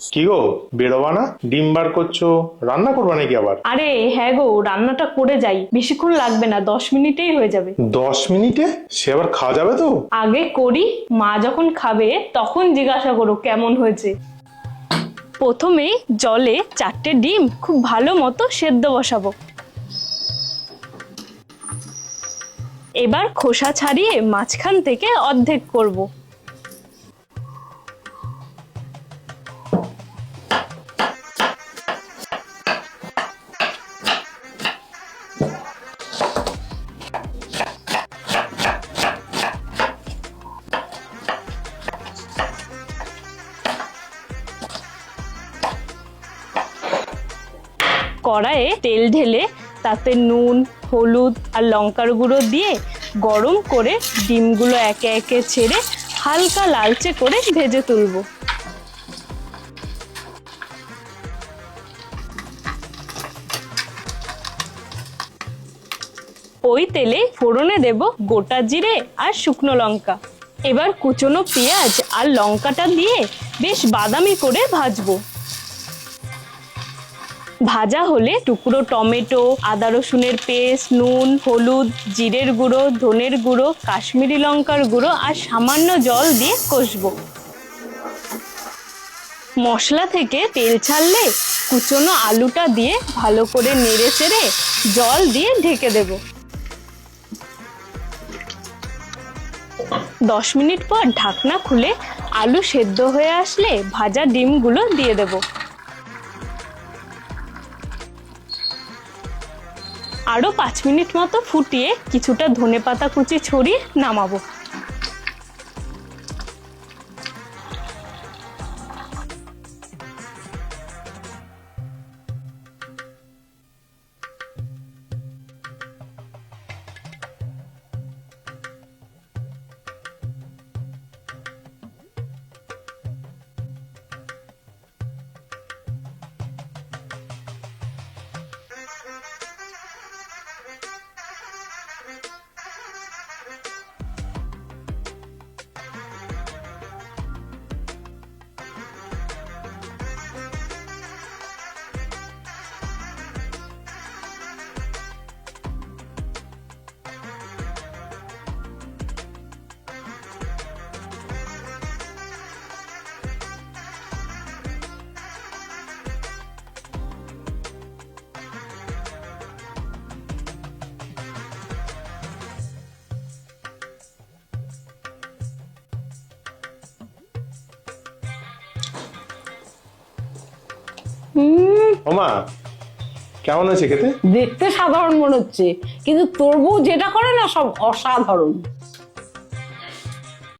কি গো বেরোবা না? ডিম বার করছ? রান্না করবা নাকি আবার? আরে হ্যাঁ গো রান্নাটা করে যাই। বেশিক্ষণ লাগবে না দশ মিনিটেই হয়ে যাবে। দশ মিনিটে? সে আবার খাওয়া যাবে তো? আগে করি মা যখন খাবে তখন জিজ্ঞাসা করো কেমন হয়েছে। প্রথমেই জলে চারটে ডিম খুব ভালো মতো সেদ্ধ বসাবো। এবার খোসা ছাড়িয়ে মাঝখান থেকে অর্ধেক করব। কড়াইয়ে তেল ঢেলে তাতে নুন, হলুদ আর লঙ্কার গুঁড়ো দিয়ে গরম করে ডিমগুলো একে একে ছেড়ে হালকা লালচে করে ভেজে তুলবো। ওই তেলে ফোড়নে দেব গোটা জিরে আর শুকনো লঙ্কা। এবার কুচনো পেঁয়াজ আর লঙ্কাটা দিয়ে বেশ বাদামি করে ভাজবো। ভাজা হলে টুকরো টমেটো, আদা রসুনের পেস্ট, নুন, হলুদ, জিরের গুঁড়ো, ধনের গুঁড়ো, কাশ্মীরি লঙ্কার গুঁড়ো আর সামান্য জল দিয়ে কষবো। মশলা থেকে তেল ছাড়লে কুচনো আলুটা দিয়ে ভালো করে নেড়ে চেড়ে জল দিয়ে ঢেকে দেব। দশ মিনিট পর ঢাকনা খুলে আলু সেদ্ধ হয়ে আসলে ভাজা ডিমগুলো দিয়ে দেবো। আরও পাঁচ মিনিট মতো ফুটিয়ে কিছুটা ধনে পাতা কুচি ছড়িয়ে নামাবো। ওমা কেমন হয়েছে খেতে? দেখতে সাধারণ মনে হচ্ছে কিন্তু তোর বউ যেটা করে না সব অসাধারণ।